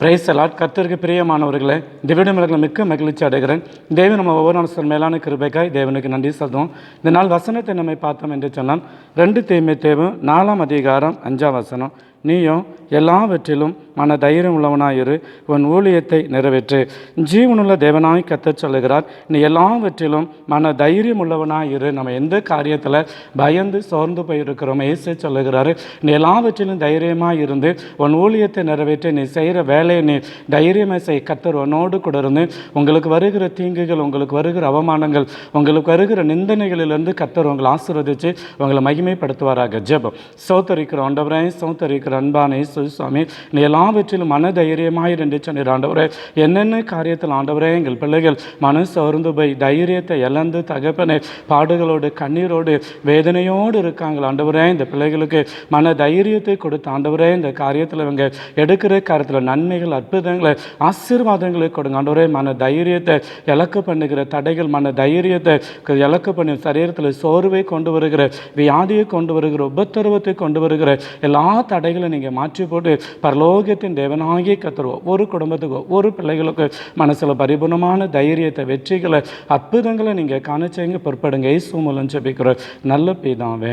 Price allot கர்த்தருக்கு பிரியமானவர்களே திவிடமிழகளை மிக்க மகிழ்ச்சி அடைகிறேன். தேவி நம்ம ஒவ்வொரு நாள் மேலான கிருபைக்காய் தேவனுக்கு நன்றி சொல்வோம் இந்த நாள் வசனத்தை நம்மை பார்த்தோம் என்று சொன்னால் ரெண்டு தீமை தேவும் நாலாம் அதிகாரம் அஞ்சாம் வசனம். நீயும் எல்லாவற்றிலும் மன தைரியம் உள்ளவனாயிரு உன் ஊழியத்தை நிறைவேற்று. ஜீவனுள்ள தேவனாய் கத்தச் சொல்லுகிறார் நீ எல்லாவற்றிலும் மன தைரியம் உள்ளவனாயிரு நம்ம எந்த காரியத்தில் பயந்து சோர்ந்து போயிருக்கிறோம் ஏசே சொல்லுகிறாரு நீ எல்லாவற்றிலும் தைரியமாக இருந்து உன் ஊழியத்தை நிறைவேற்றி. நீ செய்கிற வேலையை நீ தைரியமாக செய். கத்தர் உன்னோடு கூட இருந்து உங்களுக்கு வருகிற தீங்குகள் உங்களுக்கு வருகிற அவமானங்கள் உங்களுக்கு வருகிற நிந்தனைகளிலிருந்து கத்தர் உங்களை ஆசீர்வதித்து உங்களை மகிமைப்படுத்துவாராக. ஜெபம். சோத்தரிக்கிற ஆண்டவரே சோத்தரிக்கிற அன்பானே சுவாமி நீ எல்லாவற்றிலும் மன தைரியமாயிரு என்று சொன்னீர் ஆண்டவரே. என்னென்ன காரியத்தில் ஆண்டவரே எங்கள் பிள்ளைகள் மன சோர்ந்து போய் தைரியத்தை இழந்து தகப்பனை பாடுகளோடு கண்ணீரோடு வேதனையோடு இருக்காங்க ஆண்டவரே. இந்த பிள்ளைகளுக்கு மன தைரியத்தை கொடுத்த ஆண்டவரே இந்த காரியத்தில் இவங்க எடுக்கிற காரியத்தில் நன்மைகள் அற்புதங்களை ஆசீர்வாதங்களை கொடுங்க ஆண்டவரே. மன தைரியத்தை இலக்கு பண்ணுகிற தடைகள் மன தைரியத்தை இலக்கு பண்ணி சரீரத்தில் சோர்வை கொண்டு வருகிற வியாதியை கொண்டு வருகிற உபத்திரவத்தை கொண்டு வருகிற எல்லா தடைகளும் நீங்கள் மாற்றி போட்டு பரலோகத்தின் தேவனாகிய கத்தர் ஒரு குடும்பத்துக்கோ ஒரு பிள்ளைகளுக்கு மனசில் பரிபூர்ணமான தைரியத்தை வெற்றிகளை அற்புதங்களை நீங்கள் காணிச்சேங்க பிற்படுங்க பொறுப்படுங்க. இயேசு மூலம் ஜெபிக்கிற நல்ல பிதாவே.